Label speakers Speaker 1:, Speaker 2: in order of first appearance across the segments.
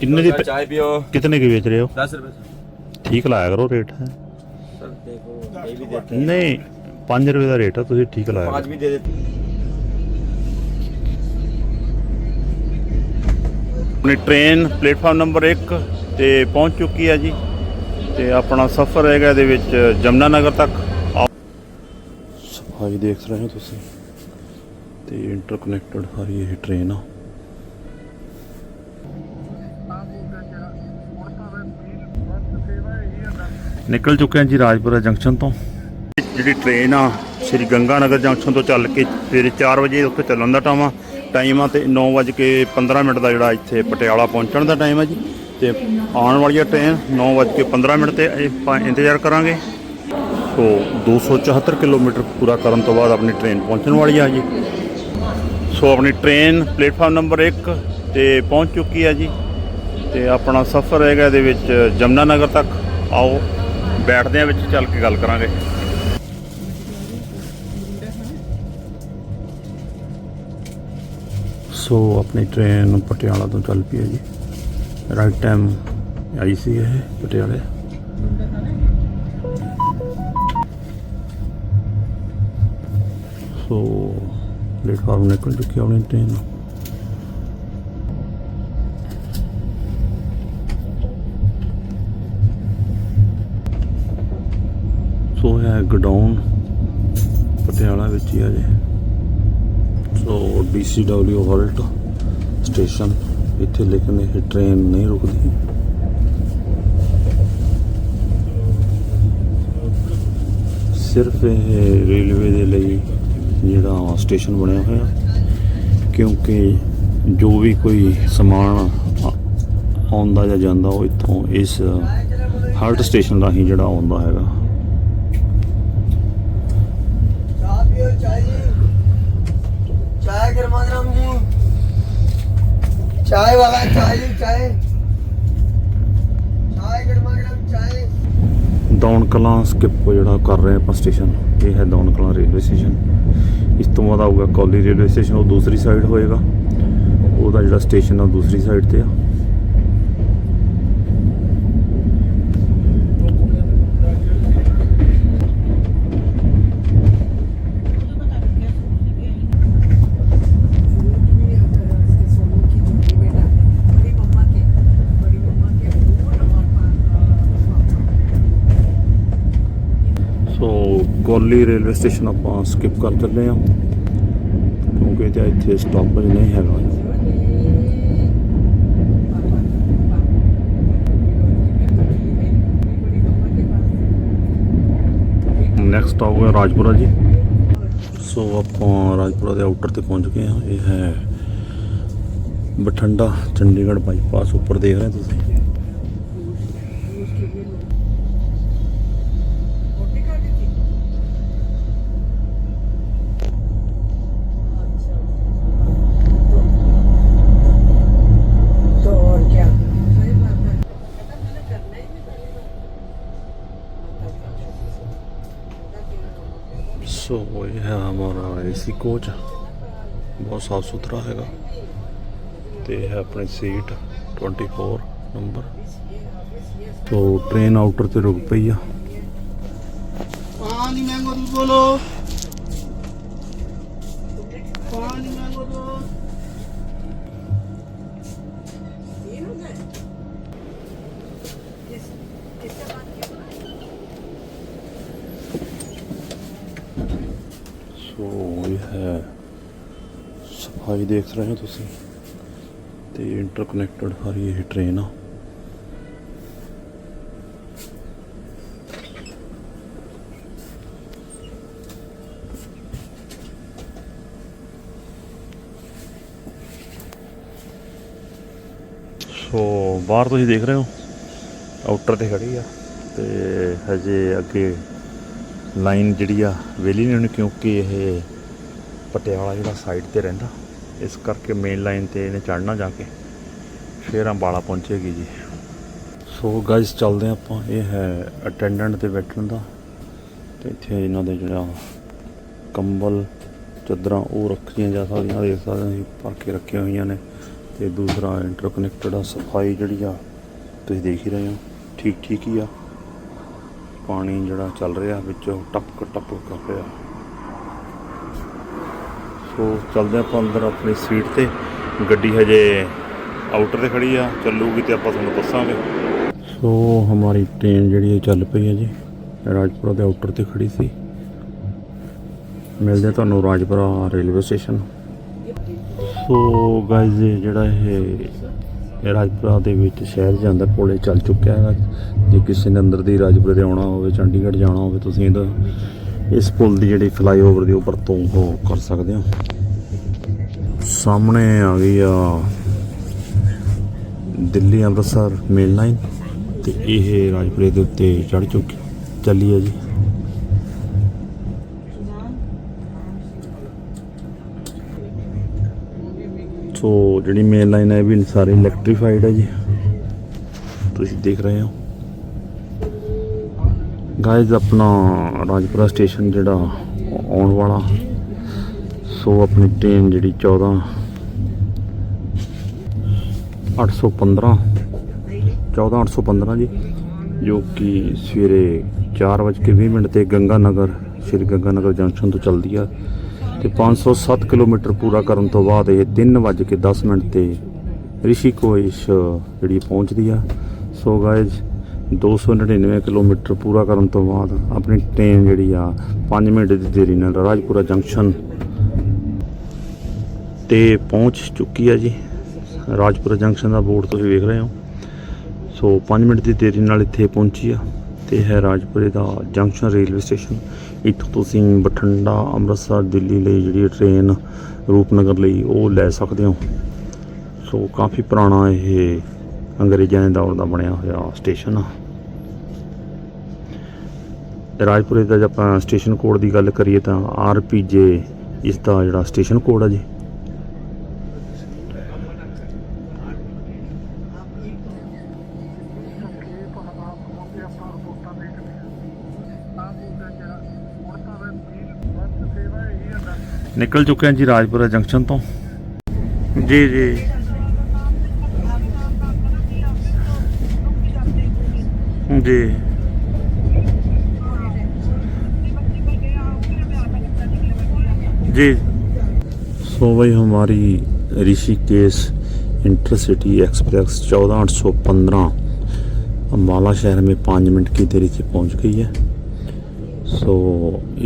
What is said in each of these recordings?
Speaker 1: कितने की
Speaker 2: चाय पियो
Speaker 1: कितने की बेच रहे हो
Speaker 2: दस रुपए
Speaker 1: ठीक लाया करो रेट है
Speaker 2: सर देखो ये भी देते
Speaker 1: ਨਹੀਂ 5 ਰੁਪਏ ਦਾ ਰੇਟ ਆ ਤੁਸੀਂ ਠੀਕ ਲਾਇਆ
Speaker 2: पाँच भी दे देते
Speaker 1: ਆਪਣੀ ਟ੍ਰੇਨ ਪਲੇਟਫਾਰਮ ਨੰਬਰ 1 ਤੇ ਪਹੁੰਚ ਚੁੱਕੀ ਹੈ ਜੀ ਤੇ ਆਪਣਾ ਸਫ਼ਰ ਹੈਗਾ ਇਹਦੇ ਵਿੱਚ ਜਮਨਾ ਨਗਰ ਤੱਕ ਸਫਾਈ ਦੇਖ ਰਹੇ ਹੋ ਤੁਸੀਂ ਤੇ ਇੰਟਰਕਨੈਕਟਡ ਸਾਰੀ ਇਹ ਟ੍ਰੇਨ ਆ ਨਿਕਲ ਚੁੱਕੇ ਹਾਂ ਜੀ ਰਾਜਪੁਰਾ ਜੰਕਸ਼ਨ ਤੋਂ। ਜਿਹੜੀ ਟ੍ਰੇਨ ਆ, ਸ੍ਰੀ ਗੰਗਾ ਨਗਰ ਜੰਕਸ਼ਨ ਤੋਂ ਚੱਲ ਕੇ ਸਵੇਰੇ 4 ਵਜੇ ਉੱਥੇ ਚੱਲਣ ਦਾ ਟਾਈਮ ਆ। ਟਾਈਮ ਆ ਤੇ 9 ਵਜੇ ਕੇ 15 ਮਿੰਟ ਦਾ ਜਿਹੜਾ ਇੱਥੇ ਪਟਿਆਲਾ ਪਹੁੰਚਣ ਦਾ ਟਾਈਮ ਆ ਜੀ। ਤੇ ਆਉਣ ਵਾਲੀ ਆ ਟ੍ਰੇਨ 9 ਵਜੇ ਕੇ 15 ਮਿੰਟ ਤੇ ਆਪਾਂ ਇੰਤਜ਼ਾਰ ਕਰਾਂਗੇ। ਸੋ 274 ਕਿਲੋਮੀਟਰ ਪੂਰਾ ਕਰਨ ਤੋਂ ਬਾਅਦ ਆਪਣੀ ਟ੍ਰੇਨ ਪਹੁੰਚਣ ਵਾਲੀ ਆ ਜੀ। ਸੋ ਆਪਣੀ ਟ੍ਰੇਨ ਪਲੇਟਫਾਰਮ ਨੰਬਰ 1 ਤੇ ਪਹੁੰਚ ਚੁੱਕੀ ਆ ਜੀ। ਤੇ ਆਪਣਾ ਸਫ਼ਰ ਹੈਗਾ ਇਹਦੇ ਵਿੱਚ ਜਮਨਾ ਨਗਰ ਤੱਕ। ਆਓ। ਬੈਠਦੇ ਆ ਵਿੱਚ ਚੱਲ ਕੇ ਗੱਲ ਕਰਾਂਗੇ। ਸੋ ਆਪਣੀ ਟ੍ਰੇਨ ਪਟਿਆਲਾ ਤੋਂ ਚੱਲ ਪਈ ਹੈ ਜੀ। ਰਾਈਟ ਟਾਈਮ ਆਈ ਸੀ ਇਹ ਪਟਿਆਲੇ। ਸੋ ਪਲੇਟਫਾਰਮ ਨਿਕਲ ਚੁੱਕੀ ਆਪਣੀ ਟ੍ਰੇਨ ਨੂੰ ਇਹ ਹੈ ਗਡਾਊਨ ਪਟਿਆਲਾ ਵਿੱਚ ਹੀ ਆ ਜੇ। ਸੋ DCW ਹਾਲਟ ਸਟੇਸ਼ਨ, ਇੱਥੇ ਲੇਕਿਨ ਇਹ ਟ੍ਰੇਨ ਨਹੀਂ ਰੁਕਦੀ। ਸਿਰਫ ਇਹ ਰੇਲਵੇ ਦੇ ਲਈ ਜਿਹੜਾ ਸਟੇਸ਼ਨ ਬਣਿਆ ਹੋਇਆ, ਕਿਉਂਕਿ ਜੋ ਵੀ ਕੋਈ ਸਮਾਨ ਆਉਂਦਾ ਜਾਂ ਜਾਂਦਾ ਉਹ ਇੱਥੋਂ ਇਸ ਹਾਲਟ ਸਟੇਸ਼ਨ ਰਾਹੀਂ ਜਿਹੜਾ ਆਉਂਦਾ ਹੈਗਾ।
Speaker 3: चाय वाला चाय जी चाय चाय गरमा गरम चाय
Speaker 1: ਦੌਣ ਕਲਾਂ ਸਕਿਪ ਜਿਹੜਾ ਕਰ ਰਹੇ ਆਪਾਂ ਸਟੇਸ਼ਨ ਇਹ ਹੈ ਦੌਣ ਕਲਾਂ ਰੇਲਵੇ ਸਟੇਸ਼ਨ ਇਸ ਤੋਂ ਬਾਅਦ ਆਊਗਾ ਕੌਲੀ ਰੇਲਵੇ ਸਟੇਸ਼ਨ ਉਹ ਦੂਸਰੀ ਸਾਈਡ ਹੋਏਗਾ ਉਹਦਾ ਜਿਹੜਾ ਸਟੇਸ਼ਨ ਆ ਦੂਸਰੀ ਸਾਈਡ ਤੇ ਆ ਕੌਲੀ ਰੇਲਵੇ ਸਟੇਸ਼ਨ ਆਪਾਂ ਸਕਿਪ ਕਰ ਚੱਲੇ ਆ ਕਿਉਂਕਿ ਇਹਦਾ ਇੱਥੇ ਸਟਾਪੇਜ ਨਹੀਂ ਹੈਗਾ। ਨੈਕਸਟ ਆਊਗਾ ਰਾਜਪੁਰਾ ਜੀ। ਸੋ ਆਪਾਂ ਰਾਜਪੁਰਾ ਦੇ ਆਊਟਰ ਤੇ ਪਹੁੰਚ ਗਏ ਹਾਂ। ਇਹ ਹੈ ਬਠੰਡਾ, ਚੰਡੀਗੜ੍ਹ ਬਾਈਪਾਸ ਉੱਪਰ ਦੇਖ ਰਹੇ ਤੁਸੀਂ? ਸੀ ਕੋਚ ਬਹੁਤ ਸਾਫ਼ ਸੁਥਰਾ ਹੈਗਾ। ਤੇ ਹੈ ਆਪਣੀ ਸੀਟ 24 ਨੰਬਰ ਤੋਂ ਟ੍ਰੇਨ ਆਊਟਰ ਤੇ ਰੁਕ ਪਈ ਆ।
Speaker 3: ਪਾਣੀ ਮੈਂਗੋ ਦੀ ਬੋਲੋ
Speaker 1: ਪਾਣੀ ਮੈਂਗੋ ਦੀ ਸਫ਼ਾਈ ਦੇਖ ਰਹੇ ਹੋ ਤੁਸੀਂ? ਤੇ ਇੰਟਰਕਨੈਕਟਡ ਸਾਰੀ ਇਹ ਟ੍ਰੇਨ ਆ। ਸੋ, ਬਾਹਰ ਤੁਸੀਂ ਦੇਖ ਰਹੇ ਹੋ? ਆਊਟਰ ਤੇ ਖੜੀ ਆ। ਤੇ ਹਜੇ ਅੱਗੇ ਲਾਈਨ ਜਿਹੜੀ ਆ ਵੇਲੀ ਨਹੀਂ ਹੋਣੀ ਕਿਉਂਕਿ ਇਹ ਪਟਿਆਲਾ ਜਿਹੜਾ ਸਾਈਡ ਤੇ ਰਹਿੰਦਾ। ਇਸ ਕਰਕੇ ਮੇਨ ਲਾਈਨ ਤੇ ਇਹਨੇ ਚੜਨਾ ਜਾ ਕੇ। ਫਿਰ ਅੰਬਾਲਾ ਪਹੁੰਚੇਗੀ ਜੀ। ਸੋ ਗਾਇਸ ਚੱਲਦੇ ਹਾਂ ਆਪਾਂ। ਇਹ ਹੈ ਅਟੈਂਡੈਂਟ ਤੇ ਬੈਠਣ ਦਾ। ਤੇ ਇੱਥੇ ਇਹਨਾਂ ਦੇ ਜਿਹੜਾ ਕੰਬਲ, ਚਾਦਰਾਂ, ਉਹ ਰੱਖੀਆਂ ਜਾ ਸਕਦੀਆਂ। ਦੇਖ ਸਕਦੇ ਹੋ ਭਰ ਕੇ ਰੱਖੀਆਂ ਹੋਈਆਂ ਨੇ। ਤੇ ਦੂਸਰਾ ਇੰਟਰਕਨੈਕਟਡ ਆ, ਸਫ਼ਾਈ ਜਿਹੜੀ ਆ, ਤੁਸੀਂ ਦੇਖ ਹੀ ਰਹੇ ਹੋ। ਠੀਕ ਠੀਕ ਹੀ ਆ। ਪਾਣੀ ਜਿਹੜਾ ਚੱਲ ਰਿਹਾ, ਵਿੱਚੋਂ ਟਪਕ ਟਪਕ ਕਰ ਰਿਹਾ। ਸੋ ਚੱਲਦੇ ਆਪਾਂ ਅੰਦਰ ਆਪਣੀ ਸੀਟ ਤੇ। ਗੱਡੀ ਹਜੇ ਆਊਟਰ ਤੇ ਖੜੀ ਆ, ਚੱਲੂਗੀ ਤੇ ਆਪਾਂ ਤੁਹਾਨੂੰ ਦੱਸਾਂਗੇ। ਸੋ ਹਮਾਰੀ ਟ੍ਰੇਨ ਜਿਹੜੀ ਹੈ ਚੱਲ ਪਈ ਹੈ ਜੀ, ਰਾਜਪੁਰਾ ਦੇ ਆਊਟਰ ਤੇ ਖੜੀ ਸੀ। ਮਿਲਦੇ ਆ ਤੁਹਾਨੂੰ Rajpura railway station so guys ਜਿਹੜਾ ਇਹ ਰਾਜਪੁਰਾ ਦੇ ਵਿੱਚ ਸ਼ਹਿਰ ਜਾਂਦਾ, ਕੋਲੇ ਚੱਲ ਚੁੱਕਿਆ ਹੈਗਾ। ਜੇ ਕਿਸੇ ਨੇ ਅੰਦਰ ਦੀ ਰਾਜਪੁਰੇ ਦੇ ਆਉਣਾ ਹੋਵੇ, ਚੰਡੀਗੜ੍ਹ ਜਾਣਾ ਹੋਵੇ, ਤੁਸੀਂ ਇਹਦਾ ਇਸ ਪੁਲ ਦੀ ਜਿਹੜੀ ਫਲਾਈਓਵਰ ਦੀ ਉੱਪਰ ਤੋਂ ਉਹ ਕਰ ਸਕਦੇ ਹੋ। ਸਾਹਮਣੇ ਆ ਗਈ ਆ ਦਿੱਲੀ ਅੰਮ੍ਰਿਤਸਰ ਮੇਨ ਲਾਈਨ ਤੇ ਇਹ ਰਾਜਪੁਰੇ ਦੇ ਉੱਤੇ ਚੜ ਚੁੱਕੀ ਚੱਲੀ ਹੈ ਜੀ। ਸੋ ਜਿਹੜੀ ਮੇਨ ਲਾਈਨ ਹੈ ਇਹ ਵੀ ਸਾਰੀ ਇਲੈਕਟ੍ਰੀਫਾਈਡ ਹੈ ਜੀ। ਤੁਸੀਂ ਦੇਖ ਰਹੇ ਹੋ। ਗਾਇਜ਼ ਆਪਣਾ ਰਾਜਪੁਰਾ ਸਟੇਸ਼ਨ ਜਿਹੜਾ ਆਉਣ ਵਾਲਾ। ਸੋ ਆਪਣੀ ਟ੍ਰੇਨ ਜਿਹੜੀ 14 815 14815 ਜੀ, ਜੋ ਕਿ ਸਵੇਰੇ 4:20 ਮਿੰਟ ਤੇ ਗੰਗਾ ਨਗਰ ਸ਼੍ਰੀ ਗੰਗਾ ਨਗਰ ਜੰਕਸ਼ਨ ਤੋਂ ਚੱਲਦੀ ਆ। ਤੇ 507 ਕਿਲੋਮੀਟਰ ਪੂਰਾ ਕਰਨ ਤੋਂ ਬਾਅਦ ਇਹ 3:10 ਮਿੰਟ ਤੇ ਰਿਸ਼ੀਕੇਸ਼ ਜਿਹੜੀ ਪਹੁੰਚਦੀ ਆ। ਸੋ ਗਾਇਜ਼ 299 ਕਿਲੋਮੀਟਰ ਪੂਰਾ ਕਰਨ ਤੋਂ ਬਾਅਦ ਆਪਣੀ ਟ੍ਰੇਨ ਜਿਹੜੀ ਆ 5 ਮਿੰਟ ਦੀ ਦੇਰੀ ਨਾਲ ਰਾਜਪੁਰਾ ਜੰਕਸ਼ਨ ਤੇ ਪਹੁੰਚ ਚੁੱਕੀ ਆ ਜੀ। ਰਾਜਪੁਰਾ ਜੰਕਸ਼ਨ ਦਾ ਬੋਰਡ ਤੁਸੀਂ ਵੇਖ ਰਹੇ ਹੋ। ਸੋ 5 ਮਿੰਟ ਦੀ ਦੇਰੀ ਨਾਲ ਇੱਥੇ ਪਹੁੰਚੀ ਆ। ਤੇ ਹੈ ਰਾਜਪੁਰੇ ਦਾ ਜੰਕਸ਼ਨ ਰੇਲਵੇ ਸਟੇਸ਼ਨ। ਇੱਥੋਂ ਤੁਸੀਂ ਬਠਿੰਡਾ, ਅੰਮ੍ਰਿਤਸਰ, ਦਿੱਲੀ ਲਈ ਜਿਹੜੀ ਟ੍ਰੇਨ ਰੂਪਨਗਰ ਲਈ ਉਹ ਲੈ ਸਕਦੇ ਹੋ। ਸੋ ਕਾਫੀ ਪੁਰਾਣਾ ਇਹ ਅੰਗਰੇਜ਼ਾਂ ਦੇ ਦੌਰ ਦਾ ਬਣਿਆ ਹੋਇਆ ਸਟੇਸ਼ਨ ਆ। ਰਾਜਪੁਰੇ ਦਾ ਜੇ ਆਪਾਂ ਸਟੇਸ਼ਨ ਕੋਡ ਦੀ ਗੱਲ ਕਰੀਏ ਤਾਂ ਆਰਪੀਜੇ ਇਸ ਦਾ ਜਿਹੜਾ ਸਟੇਸ਼ਨ ਕੋਡ ਆ ਜੀ। ਨਿਕਲ ਚੁੱਕੇ ਹਾਂ ਜੀ ਰਾਜਪੁਰਾ ਜੰਕਸ਼ਨ ਤੋਂ। ਜੀ ਜੀ। जी। जी। सो भाई हमारी ऋषिकेश इंटरसिटी एक्सप्रेस चौदह आठ सौ पंद्रह अम्बाला शहर में पाँच मिनट की देरी से पहुँच गई है। सो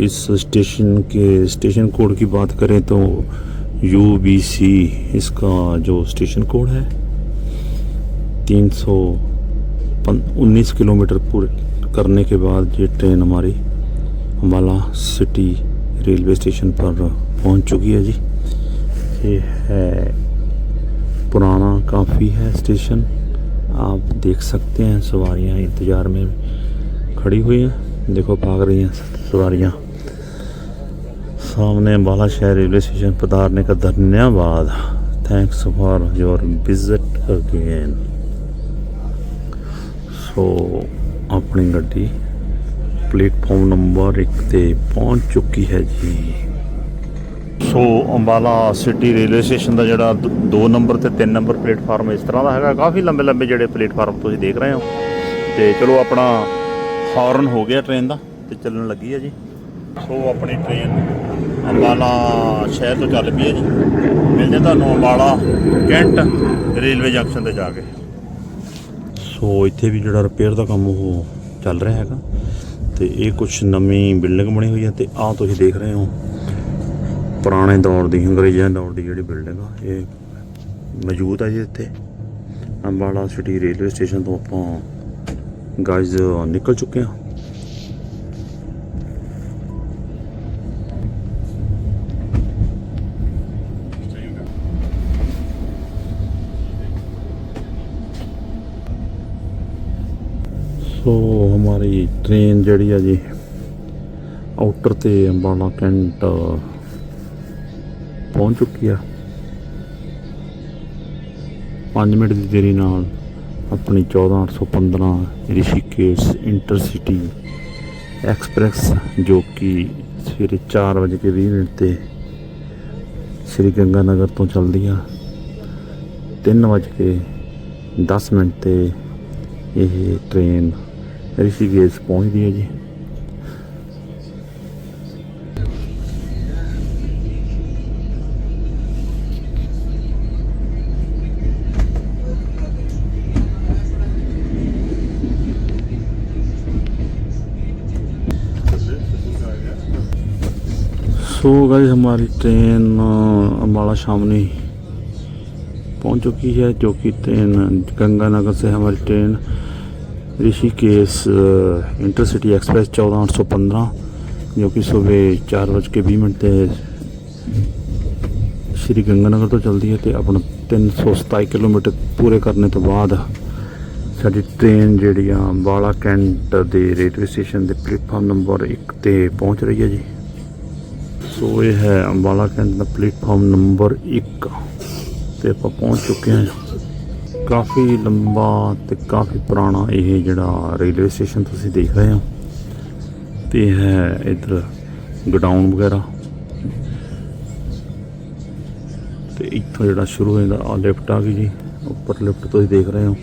Speaker 1: इस स्टेशन के, स्टेशन कोड की बात करें तो यू बी सी इसका जो स्टेशन कोड है, तीन सौ उन्नीस किलोमीटर पूरे करने के बाद ये ट्रेन हमारी अम्बाला सिटी रेलवे स्टेशन पर पहुंच चुकी है जी ये है पुराना काफ़ी है स्टेशन आप देख सकते हैं सवारियां इंतज़ार में खड़ी हुई हैं देखो भाग रही हैं सवारियां सामने अम्बाला शहर रेलवे स्टेशन पधारने का धन्यवाद thanks for your visit again so ਆਪਣੀ ਗੱਡੀ ਪਲੇਟਫਾਰਮ ਨੰਬਰ 1 ਤੇ ਪਹੁੰਚ ਚੁੱਕੀ ਹੈ ਜੀ। So Ambala city railway station ਦਾ ਜਿਹੜਾ 2 ਨੰਬਰ ਤੇ 3 ਨੰਬਰ ਪਲੇਟਫਾਰਮ ਇਸ ਤਰ੍ਹਾਂ ਦਾ ਹੈਗਾ। ਕਾਫੀ ਲੰਬੇ ਲੰਬੇ ਜਿਹੜੇ ਪਲੇਟਫਾਰਮ ਤੁਸੀਂ ਦੇਖ ਰਹੇ ਹੋ। ਤੇ ਚਲੋ ਆਪਣਾ ਹਾਰਨ ਹੋ ਗਿਆ ਟ੍ਰੇਨ ਦਾ ਤੇ ਚੱਲਣ ਲੱਗੀ ਹੈ ਜੀ। ਸੋ ਆਪਣੀ ਟ੍ਰੇਨ ਅੰਬਾਲਾ ਸ਼ਹਿਰ ਤੋਂ ਚੱਲ ਪਈ ਹੈ ਜੀ। ਮਿਲਦੇ ਤੁਹਾਨੂੰ ਅੰਬਾਲਾ ਕੈਂਟ ਰੇਲਵੇ ਜੰਕਸ਼ਨ ਤੇ ਜਾ ਕੇ। ਸੋ ਇੱਥੇ ਵੀ ਜਿਹੜਾ ਰਿਪੇਅਰ ਦਾ ਕੰਮ ਉਹ ਚੱਲ ਰਿਹਾ ਹੈਗਾ ਤੇ ਇਹ ਕੁਝ ਨਵੀਂ ਬਿਲਡਿੰਗ ਬਣੀ ਹੋਈ ਹੈ ਤੇ ਆਹ ਤੁਸੀਂ ਦੇਖ ਰਹੇ ਹੋ ਪੁਰਾਣੇ ਦੌਰ ਦੀ, ਅੰਗਰੇਜ਼ਾਂ ਦੌਰ ਦੀ ਜਿਹੜੀ ਬਿਲਡਿੰਗ ਆ, ਇਹ ਮੌਜੂਦ ਆ ਜੀ ਇੱਥੇ। ਅੰਬਾਲਾ ਸਿਟੀ ਰੇਲਵੇ ਸਟੇਸ਼ਨ ਤੋਂ ਆਪਾਂ ਗਾਇਜ਼ ਨਿਕਲ ਚੁੱਕੇ ਹਾਂ। ਹਮਾਰੀ ਟ੍ਰੇਨ ਜਿਹੜੀ ਆ ਜੀ ਆਊਟਰ ਤੇ ਅੰਬਾਲਾ ਕੈਂਟ, ਪਹੁੰਚ ਚੁੱਕੀ ਆ। 5 ਮਿੰਟ ਦੀ ਦੇਰੀ ਨਾਲ ਆਪਣੀ 14815 ਰਿਸ਼ੀਕੇਸ਼ ਇੰਟਰਸਿਟੀ ਐਕਸਪ੍ਰੈਸ, ਜੋ ਕਿ ਸਵੇਰੇ 4 ਵਜੇ ਕੇ 20 ਮਿੰਟ ਤੇ ਸ੍ਰੀ ਗੰਗਾ ਨਗਰ ਤੋਂ ਚੱਲਦੀ ਆ। 3:10 ਮਿੰਟ ਤੇ ਇਹ ਟ੍ਰੇਨ ऋषिकेश पहुँच दिया जी सो so गाइस हमारी ट्रेन अम्बाला शामनी पहुँच चुकी है, जो कि ट्रेन गंगानगर से हमारी ट्रेन ऋषिकेश अ, इंटरसिटी एक्सप्रेस चौदह आठ सौ पंद्रह जो कि सुबह चार बज के बीस मिनट ਤੇ ਸ਼੍ਰੀ ਗੰਗਾਨਗਰ ਤੋਂ ਚੱਲਦੀ ਹੈ ਤੇ ਆਪਣਾ 327 ਕਿਲੋਮੀਟਰ ਪੂਰੇ ਕਰਨੇ ਤੋਂ ਬਾਅਦ ਸਾਡੀ ਟ੍ਰੇਨ ਜਿਹੜੀ ਆ ਬਾਲਾ ਕੈਂਟ ਦੇ ਰੇਲਵੇ ਸਟੇਸ਼ਨ ਦੇ ਪਲੇਟਫਾਰਮ ਨੰਬਰ 1 ਤੇ ਪਹੁੰਚ ਰਹੀ ਹੈ ਜੀ ਸੋ ਇਹ ਹੈ ਅੰਬਾਲਾ ਕੈਂਟ ਦਾ ਪਲੇਟਫਾਰਮ ਨੰਬਰ 1 ਤੇ ਆਪਾਂ ਪਹੁੰਚ ਚੁੱਕੇ ਹਾਂ ਕਾਫੀ ਲੰਬਾ ਤੇ ਕਾਫੀ ਪੁਰਾਣਾ ਇਹ ਜਿਹੜਾ ਰੇਲਵੇ ਸਟੇਸ਼ਨ ਤੁਸੀਂ ਦੇਖ ਰਹੇ ਹੋ। ਤੇ ਹੈ ਇਧਰ ਗਡਾਊਨ ਵਗੈਰਾ। ਤੇ ਇੱਥੋਂ ਜਿਹੜਾ ਸ਼ੁਰੂ ਹੋ ਜਾਂਦਾ ਆ ਲਿਫਟ ਆ ਗਈ ਜੀ। ਉੱਪਰ ਲਿਫਟ ਤੁਸੀਂ ਦੇਖ ਰਹੇ ਹੋ।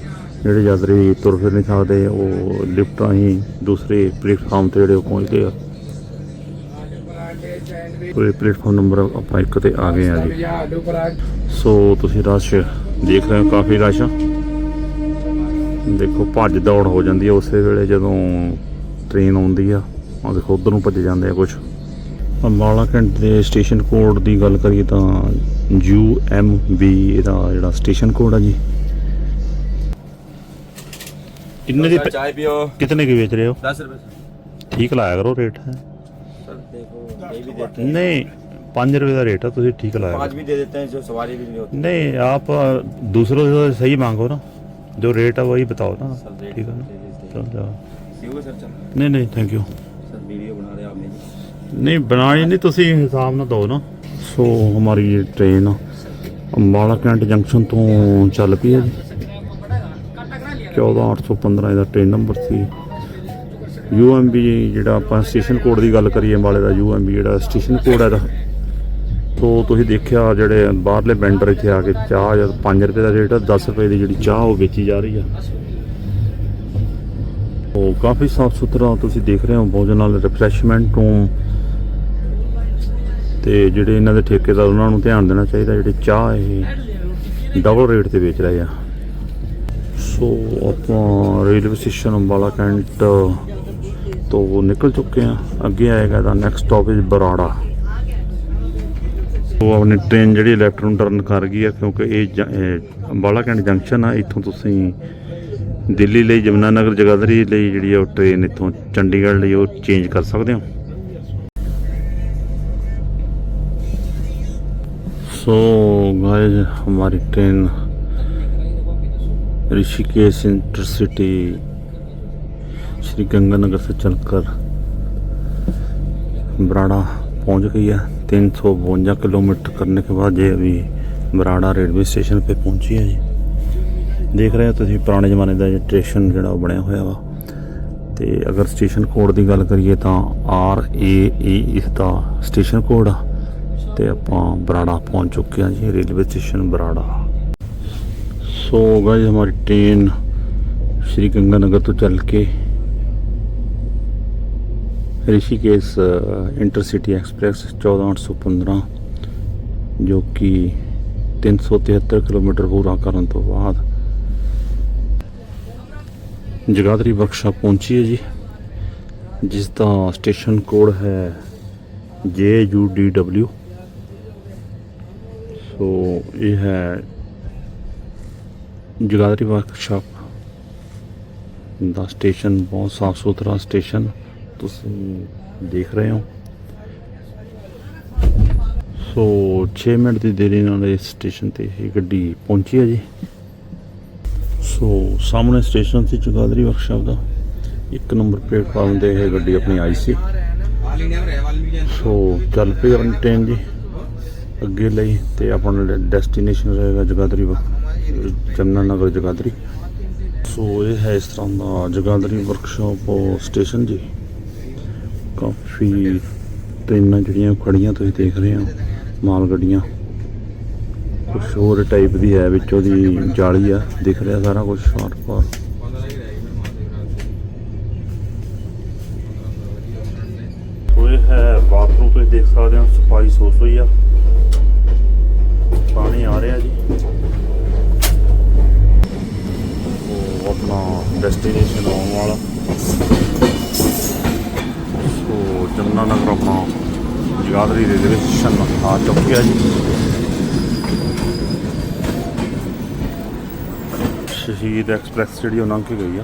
Speaker 1: ਜਿਹੜੇ ਯਾਤਰੀ ਤੁਰ ਫਿਰ ਨਹੀਂ ਸਕਦੇ, ਉਹ ਲਿਫਟਾਂ ਹੀ ਦੂਸਰੇ ਪਲੇਟਫਾਰਮ ਤੇ ਜਿਹੜੇ ਉਹ ਪਹੁੰਚਦੇ ਆ। ਕੋਈ ਪਲੇਟਫਾਰਮ ਨੰਬਰ ਆਪਾਂ ਇੱਕ ਤੇ ਆ ਗਏ ਆ ਜੀ। ਸੋ ਤੁਸੀਂ ਰਸ਼ ਦੇਖ ਰਹੇ ਹੋ ਕਾਫੀ ਰਸ਼ ਦੇਖੋ ਭੱਜ ਦੌੜ ਹੋ ਜਾਂਦੀ ਹੈ ਉਸੇ ਵੇਲੇ ਜਦੋਂ ਟ੍ਰੇਨ ਆਉਂਦੀ ਆ। ਆ ਦੇਖੋ ਉਧਰ ਨੂੰ ਭੱਜ ਜਾਂਦੇ ਆ ਕੁਝ ਅੰਬਾਲਾ ਕੈਂਟ ਦੇ ਸਟੇਸ਼ਨ ਕੋਡ ਦੀ ਗੱਲ ਕਰੀਏ ਤਾਂ ਯੂ ਐਮ ਬੀ ਇਹਦਾ ਜਿਹੜਾ ਸਟੇਸ਼ਨ ਕੋਡ ਆ ਜੀ। ਕਿੰਨੇ ਦੀ
Speaker 2: ਚਾਹ ਪੀਓ।
Speaker 1: ਕਿੰਨੇ ਕੀ ਵੇਚ ਰਹੇ ਹੋ?
Speaker 2: 10 ਰੁਪਏ
Speaker 1: ਠੀਕ ਲਾਇਆ ਕਰੋ ਰੇਟ ਹੈ
Speaker 2: ਨਹੀਂ देखो ये भी देते हैं
Speaker 1: ਨਹੀਂ 5 ਰੁਪਏ ਦਾ ਰੇਟ ਆ ਤੁਸੀਂ ਠੀਕ ਲਾਇਆ
Speaker 2: पाँच
Speaker 1: ਕਰੋ।
Speaker 2: भी दे देते हैं जो सवारी भी नहीं होती
Speaker 1: नहीं आप दूसरों से सही मांगो ना जो रेट है वही बताओ ना
Speaker 2: सर रेट
Speaker 1: ठीक है ना
Speaker 2: दे देते हैं।
Speaker 1: चल जाओ
Speaker 2: ठीक है सर चल
Speaker 1: नहीं नहीं थैंक यू
Speaker 2: सर वीडियो बना रहे आपने जी
Speaker 1: ਨਹੀਂ ਬਣਾਈ ਨਹੀਂ ਤੁਸੀਂ ਹਿਸਾਬ ਨਾਲ ਦਿਓ ਨਾ ਸੋ ਹਮਾਰੀ ਇਹ ਟ੍ਰੇਨ ਅੰਬਾਲਾ ਕੈਂਟ ਜੰਕਸ਼ਨ ਤੋਂ ਚੱਲ ਪਈ ਹੈ ਜੀ 14815 ਇਹਦਾ ਟ੍ਰੇਨ ਨੰਬਰ ਸੀ ਯੂਐਮਬੀ ਜਿਹੜਾ ਆਪਾਂ ਸਟੇਸ਼ਨ ਕੋਡ ਦੀ ਗੱਲ ਕਰੀਏ ਅੰਬਾਲੇ ਦਾ ਯੂਐਮਬੀ ਜਿਹੜਾ ਸਟੇਸ਼ਨ ਕੋਡ ਹੈ ਇਹਦਾ ਸੋ ਤੁਸੀਂ ਦੇਖਿਆ ਜਿਹੜੇ ਬਾਹਰਲੇ ਵੈਂਡਰ ਇੱਥੇ ਆ ਕੇ ਚਾਹ ਜਦ 5 ਰੁਪਏ ਦਾ ਰੇਟ ਆ 10 ਰੁਪਏ ਦੀ ਜਿਹੜੀ ਚਾਹ ਉਹ ਵੇਚੀ ਜਾ ਰਹੀ ਆ। ਉਹ ਕਾਫੀ ਸਾਫ਼ ਸੁਥਰਾ ਤੁਸੀਂ ਦੇਖ ਰਹੇ ਹੋ ਭੋਜਨ ਨਾਲ ਰਿਫਰੈਸ਼ਮੈਂਟ ਰੂਮ ਤੇ ਜਿਹੜੇ ਇਹਨਾਂ ਦੇ ਠੇਕੇਦਾਰ, ਉਹਨਾਂ ਨੂੰ ਧਿਆਨ ਦੇਣਾ ਚਾਹੀਦਾ ਜਿਹੜੇ ਚਾਹ ਇਹ ਡਬਲ ਰੇਟ ਤੇ ਵੇਚ ਰਹੇ ਆ। ਸੋ ਆਪਾਂ ਰੇਲਵੇ ਸਟੇਸ਼ਨ ਅੰਬਾਲਾ ਕੈਂਟ ਤੋਂ ਨਿਕਲ ਚੁੱਕੇ ਆ। ਅੱਗੇ ਆਏਗਾ ਦਾ ਨੈਕਸਟ ਸਟਾਪੇਜ ਬਰਾੜਾ। ਉਹ ਆਪਣੀ ਟ੍ਰੇਨ ਜਿਹੜੀ ਲੈਫਟ ਨੂੰ ਟਰਨ ਕਰ ਗਈ ਆ ਕਿਉਂਕਿ ਇਹ ਜ- ਇਹ ਅੰਬਾਲਾ ਕੈਂਟ ਜੰਕਸ਼ਨ ਆ ਇੱਥੋਂ ਤੁਸੀਂ ਦਿੱਲੀ ਲਈ ਜਮਨਾ ਨਗਰ ਜਗਾਦਰੀ ਲਈ ਜਿਹੜੀ ਆ ਉਹ ਟ੍ਰੇਨ ਇੱਥੋਂ ਚੰਡੀਗੜ੍ਹ ਲਈ ਉਹ ਚੇਂਜ ਕਰ ਸਕਦੇ ਹੋ सो गाइस हमारी ट्रेन ऋषिकेश इंटरसिटी श्री गंगानगर से चलकर बराड़ा पहुंच गई है तीन सौ बवंजा किलोमीटर करने के बाद ये अभी बराड़ा रेलवे स्टेशन पे पहुंची है जी ਦੇਖ ਰਹੇ ਹੋ ਤੁਸੀਂ ਪੁਰਾਣੇ ਜ਼ਮਾਨੇ ਦਾ ਜਿਹੜਾ ਸਟੇਸ਼ਨ ਜਿਹੜਾ ਉਹ ਬਣਿਆ ਹੋਇਆ ਵਾ ਤੇ ਅਗਰ ਸਟੇਸ਼ਨ ਕੋਡ ਦੀ ਗੱਲ ਕਰੀਏ ਤਾਂ ਆਰ ਏ ਈ ਇਸ ਦਾ ਸਟੇਸ਼ਨ ਕੋਡ ਆ ਤੇ ਆਪਾਂ ਬਰਾੜਾ ਪਹੁੰਚ ਚੁੱਕੇ ਹਾਂ ਜੀ railway station Barara so guys ਹਮਾਰੀ ट्रेन श्री गंगानगर ਤੋਂ ਚੱਲ ਕੇ ऋषिकेश इंटरसिटी एक्सप्रेस 14815 ਜੋ ਕਿ 373 ਕਿਲੋਮੀਟਰ ਪੂਰਾ ਕਰਨ ਤੋਂ ਬਾਅਦ ਜਗਾਦਰੀ ਵਰਕਸ਼ਾਪ ਪਹੁੰਚੀ ਹੈ ਜੀ ਜਿਸ ਦਾ ਸਟੇਸ਼ਨ ਕੋਡ ਹੈ JUDW ਸੋ ਇਹ ਹੈ ਜਗਾਦਰੀ ਵਰਕਸ਼ਾਪ ਦਾ ਸਟੇਸ਼ਨ ਬਹੁਤ ਸਾਫ ਸੁਥਰਾ ਸਟੇਸ਼ਨ ਤੁਸੀਂ ਦੇਖ ਰਹੇ ਹੋ। ਸੋ 6 ਮਿੰਟ ਦੀ ਦੇਰੀ ਨਾਲ ਇਸ ਸਟੇਸ਼ਨ ਤੇ ਇਹ ਗੱਡੀ ਪਹੁੰਚੀ ਹੈ ਜੀ। ਸੋ ਸਾਹਮਣੇ ਸਟੇਸ਼ਨ ਸੀ ਜਗਾਦਰੀ ਵਰਕਸ਼ਾਪ ਦਾ। ਇੱਕ ਨੰਬਰ ਪਲੇਟਫਾਰਮ ਤੇ ਇਹ ਗੱਡੀ ਆਪਣੀ ਆਈ ਸੀ। ਸੋ ਚੱਲ ਪਈ ਆਪਣੀ ਟ੍ਰੇਨ ਜੀ। ਅੱਗੇ ਲਈ ਤੇ ਆਪਣਾ ਡੈਸਟੀਨੇਸ਼ਨ ਰਹੇਗਾ ਜਗਾਦਰੀ ਜਮਨਾ ਨਗਰ ਜਗਾਦਰੀ। ਸੋ ਇਹ ਹੈ ਇਸ ਤਰ੍ਹਾਂ ਦਾ ਜਗਾਦਰੀ ਵਰਕਸ਼ਾਪ ਸਟੇਸ਼ਨ ਜੀ। ਕਾਫੀ ਟ੍ਰੇਨਾਂ ਜਿਹੜੀਆਂ ਖੜੀਆਂ ਤੁਸੀਂ ਦੇਖ ਰਹੇ ਹੋ, ਮਾਲ ਗੱਡੀਆਂ। ਕੁਝ ਹੋਰ ਟਾਈਪ ਦੀ ਹੈ, ਵਿੱਚ ਉਹਦੀ ਜਾਲੀ ਆ, ਦਿਖ ਰਿਹਾ ਸਾਰਾ ਕੁਝ ਆਰ ਪਾਰ ਉਹ ਹੈ ਬਾਥਰੂਮ ਤੁਸੀਂ ਦੇਖ ਸਕਦੇ ਹੋ, ਸਫ਼ਾਈ ਸੋਸ ਹੋਈ ਆ। ਪਾਣੀ ਆ ਰਿਹਾ ਜੀ। ਉਹ ਆਪਣਾ ਡੈਸਟੀਨੇਸ਼ਨ ਆਉਣ ਵਾਲਾ। ਜਮਨਾ ਨਗਰ ਆਪਣਾ ਜਗਾਦਰੀ ਰੇਲਵੇ ਸਟੇਸ਼ਨ ਆ ਚੁੱਕਿਆ ਜੀ। ਸ਼ਹੀਦ ਐਕਸਪ੍ਰੈਸ ਜਿਹੜੀ ਉਹ ਲੰਘ ਕੇ ਗਈ ਆ।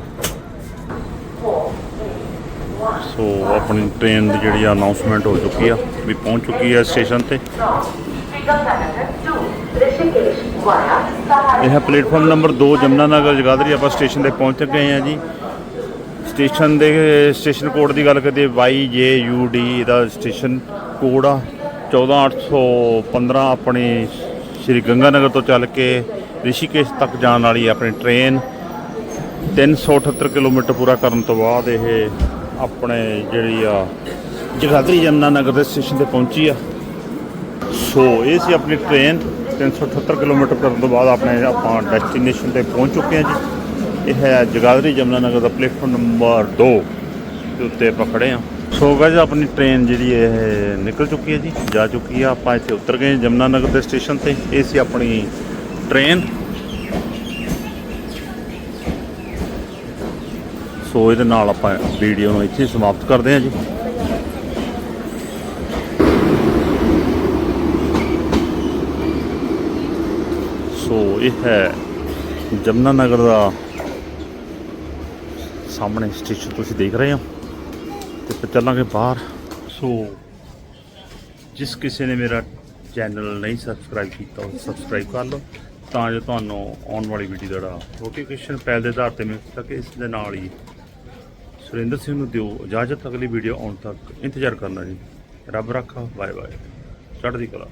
Speaker 1: ਸੋ ਆਪਣੀ ਟ੍ਰੇਨ ਦੀ ਜਿਹੜੀ ਅਨਾਉਂਸਮੈਂਟ ਹੋ ਚੁੱਕੀ ਆ, ਵੀ ਪਹੁੰਚ ਚੁੱਕੀ ਆ ਸਟੇਸ਼ਨ ਤੇ। ਇਹ ਪਲੇਟਫਾਰਮ ਨੰਬਰ 2 ਜਮਨਾ ਨਗਰ ਜਗਾਦਰੀ। ਆਪਾਂ ਸਟੇਸ਼ਨ ਤੇ ਪਹੁੰਚ ਗਏ ਆ ਜੀ। ਸਟੇਸ਼ਨ ਦੇ, ਸਟੇਸ਼ਨ ਕੋਡ ਦੀ ਗੱਲ ਕਰੀਏ YJUD ਇਹਦਾ ਸਟੇਸ਼ਨ ਕੋਡ ਆ। 14815 ਆਪਣੀ ਸ਼੍ਰੀ ਗੰਗਾਨਗਰ ਤੋਂ ਚੱਲ ਕੇ ਰਿਸ਼ੀਕੇਸ਼ ਤੱਕ ਜਾਣ ਵਾਲੀ ਆਪਣੀ ਟ੍ਰੇਨ। 378 ਕਿਲੋਮੀਟਰ ਪੂਰਾ ਕਰਨ ਤੋਂ ਬਾਅਦ ਇਹ ਆਪਣੇ ਜਿਹੜੀ ਆ ਜਗਾਦਰੀ ਜਮਨਾ ਨਗਰ ਦੇ ਸਟੇਸ਼ਨ ਤੇ ਪਹੁੰਚੀ ਆ। ਸੋ ਇਹ ਸੀ ਆਪਣੀ ਟ੍ਰੇਨ। 378 ਕਿਲੋਮੀਟਰ ਕਰਨ ਤੋਂ ਬਾਅਦ ਆਪਣੇ ਆਪਾਂ ਡੈਸਟੀਨੇਸ਼ਨ ਤੇ ਪਹੁੰਚ ਚੁੱਕੇ ਹਾਂ ਜੀ। ਇਹ ਹੈ ਜਗਾਦਰੀ ਜਮਨਾ ਨਗਰ ਦਾ ਪਲੇਟਫਾਰਮ ਨੰਬਰ 2 ਦੇ ਉੱਤੇ ਆਪਾਂ ਖੜੇ ਹਾਂ। ਸੋ ਗਾਇਜ਼ ਆਪਣੀ ਟ੍ਰੇਨ ਜਿਹੜੀ ਇਹ ਨਿਕਲ ਚੁੱਕੀ ਹੈ ਜੀ, ਜਾ ਚੁੱਕੀ ਆ ਆਪਾਂ ਇੱਥੇ ਉਤਰ ਗਏ ਜਮਨਾ ਨਗਰ ਦੇ ਸਟੇਸ਼ਨ ਤੇ। ਇਹ ਸੀ ਆਪਣੀ ਟ੍ਰੇਨ ਸੋ ਇਹਦੇ ਨਾਲ ਆਪਾਂ ਵੀਡੀਓ ਨੂੰ ਇੱਥੇ ਸਮਾਪਤ ਕਰਦੇ ਹਾਂ ਜੀ। ਸੋ ਇਹ ਹੈ ਜਮਨਾ ਨਗਰ ਦਾ ਸਾਹਮਣੇ ਸਟੇਸ਼ਨ ਤੁਸੀਂ ਦੇਖ ਰਹੇ ਹੋ ਤੇ ਫਿਰ ਚੱਲਾਂਗੇ ਬਾਹਰ। ਸੋ ਜਿਸ ਕਿਸੇ ਨੇ ਮੇਰਾ ਚੈਨਲ ਨਹੀਂ ਸਬਸਕ੍ਰਾਈਬ ਕੀਤਾ ਉਹ ਸਬਸਕ੍ਰਾਈਬ ਕਰ ਲਓ ਤਾਂ ਜੋ ਤੁਹਾਨੂੰ ਆਉਣ ਵਾਲੀ ਵੀਡੀਓ ਦਾ ਨੋਟੀਫਿਕੇਸ਼ਨ ਪਹਿਲ ਦੇ ਆਧਾਰ ਤੇ ਮਿਲ ਸਕੇ, ਇਸ ਦੇ ਨਾਲ ਹੀ ਸੁਰਿੰਦਰ ਸਿੰਘ ਨੂੰ ਦਿਓ ਇਜਾਜ਼ਤ, ਅਗਲੀ ਵੀਡੀਓ ਆਉਣ ਤੱਕ ਇੰਤਜ਼ਾਰ ਕਰਨਾ ਜੀ। ਰੱਬ ਰੱਖਾ ਬਾਏ ਬਾਏ ਚੜ੍ਹਦੀ ਕਲਾ।